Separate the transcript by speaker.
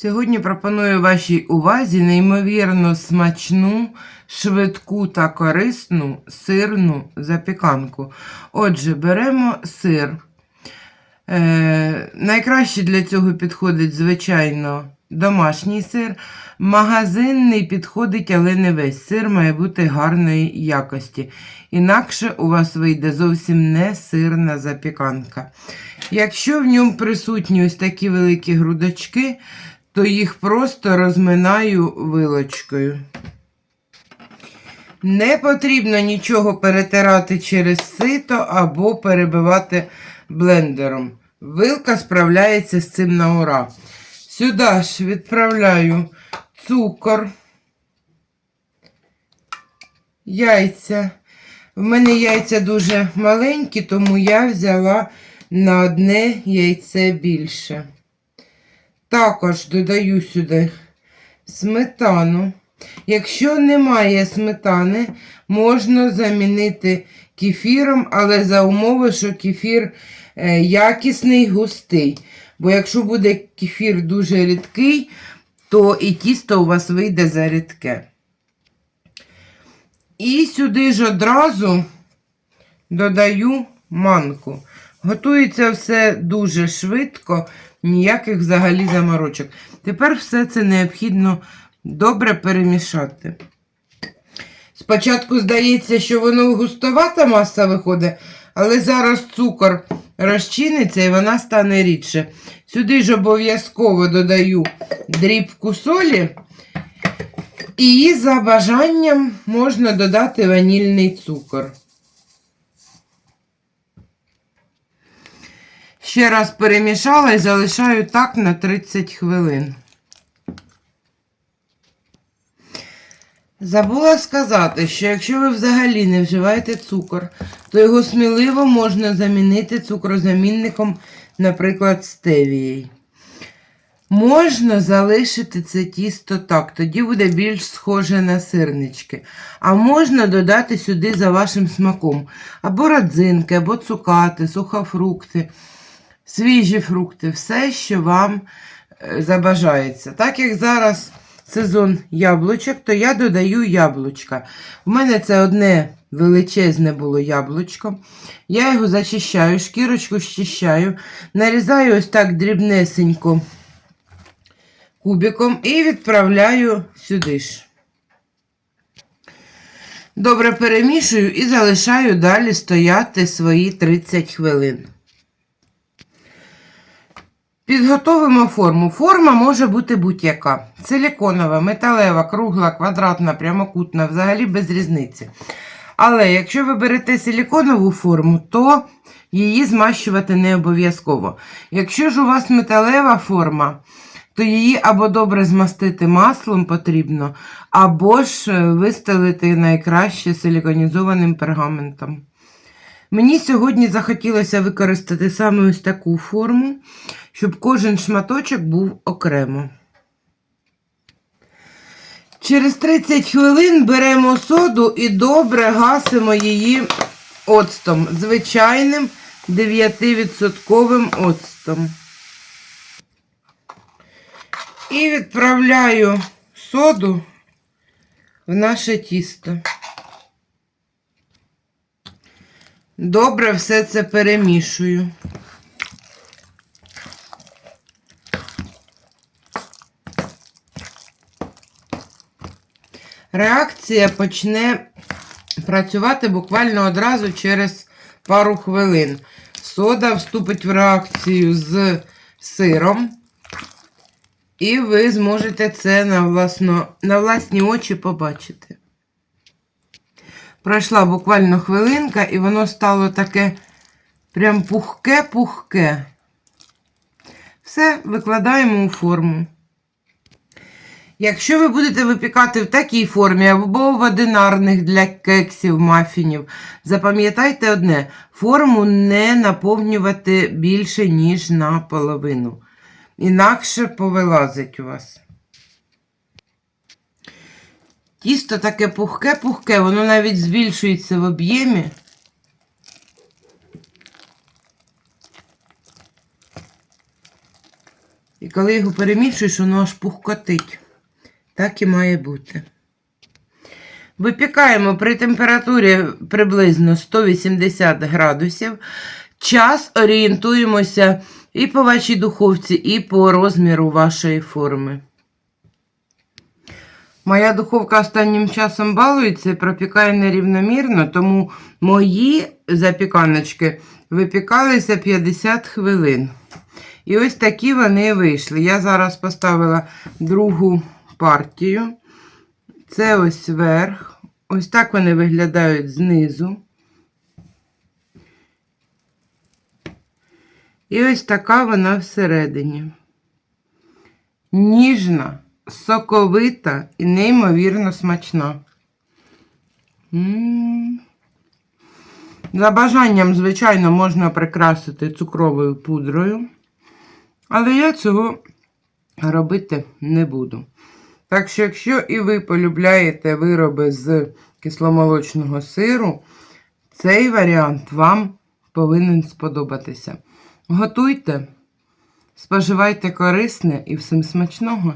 Speaker 1: Сьогодні пропоную вашій увазі неймовірно смачну, швидку та корисну сирну запіканку. Отже, беремо сир. Е, найкраще для цього підходить, звичайно, домашній сир. Магазинний підходить, але не весь. Сир має бути гарної якості. Інакше у вас вийде зовсім не сирна запіканка. Якщо в ньому присутні ось такі великі грудочки, то їх просто розминаю вилочкою. Не потрібно нічого перетирати через сито або перебивати блендером. Вилка справляється з цим на ура. Сюди ж відправляю цукор, яйця. В мене яйця дуже маленькі, тому я взяла на одне яйце більше. Також додаю сюди сметану. Якщо немає сметани, можна замінити кефіром, але за умови, що кефір е, якісний, густий. Бо якщо буде кефір дуже рідкий, то і тісто у вас вийде за рідке. І сюди ж одразу додаю манку. Готується все дуже швидко, ніяких взагалі заморочок. Тепер все це необхідно добре перемішати. Спочатку здається, що воно густовата маса виходить, але зараз цукор розчиниться і вона стане рідше. Сюди ж обов'язково додаю дрібку солі. І за бажанням можна додати ванільний цукор. Ще раз перемішала і залишаю так на 30 хвилин. Забула сказати, що якщо ви взагалі не вживаєте цукор, то його сміливо можна замінити цукрозамінником, наприклад, стевією. Можна залишити це тісто так, тоді буде більш схоже на сирнички. А можна додати сюди за вашим смаком або родзинки, або цукати, сухофрукти, свіжі фрукти, все, що вам е, забажається. Так як зараз сезон яблучок, то я додаю яблучка. У мене це одне величезне було яблучко. Я його зачищаю, шкірочку щищаю, нарізаю ось так дрібнесенько кубиком і відправляю сюди ж. Добре перемішую і залишаю далі стояти свої 30 хвилин. Підготовимо форму. Форма може бути будь-яка. Силіконова, металева, кругла, квадратна, прямокутна, взагалі без різниці. Але якщо ви берете силіконову форму, то її змащувати не обов'язково. Якщо ж у вас металева форма, то її або добре змастити маслом потрібно, або ж е, вистелити найкраще силіконізованим пергаментом. Мені сьогодні захотілося використати саме ось таку форму, щоб кожен шматочок був окремо. Через 30 хвилин беремо соду і добре гасимо її оцтом, звичайним 9% оцтом. І відправляю соду в наше тісто. Добре все це перемішую. Реакція почне працювати буквально одразу через пару хвилин. Сода вступить в реакцію з сиром. І ви зможете це на, власно, на власні очі побачити. Пройшла буквально хвилинка, і воно стало таке прям пухке-пухке. Все, викладаємо у форму. Якщо ви будете випікати в такій формі або в одинарних для кексів, мафінів, запам'ятайте одне: форму не наповнювати більше, ніж наполовину. Інакше повилазить у вас. Тісто таке пухке-пухке, воно навіть збільшується в об'ємі. І коли його перемішуєш, воно аж пухкотить. Так і має бути. Випікаємо при температурі приблизно 180 градусів. Час орієнтуємося і по вашій духовці, і по розміру вашої форми. Моя духовка останнім часом балується і пропікає нерівномірно, тому мої запіканочки випікалися 50 хвилин. І ось такі вони вийшли. Я зараз поставила другу партію. Це ось верх. Ось так вони виглядають знизу. І ось така вона всередині. Ніжна, соковита і неймовірно смачна. За бажанням, звичайно, можна прикрасити цукровою пудрою, але я цього робити не буду. Так що, якщо і ви полюбляєте вироби з кисломолочного сиру, цей варіант вам повинен сподобатися. Готуйте, споживайте корисне і всім смачного!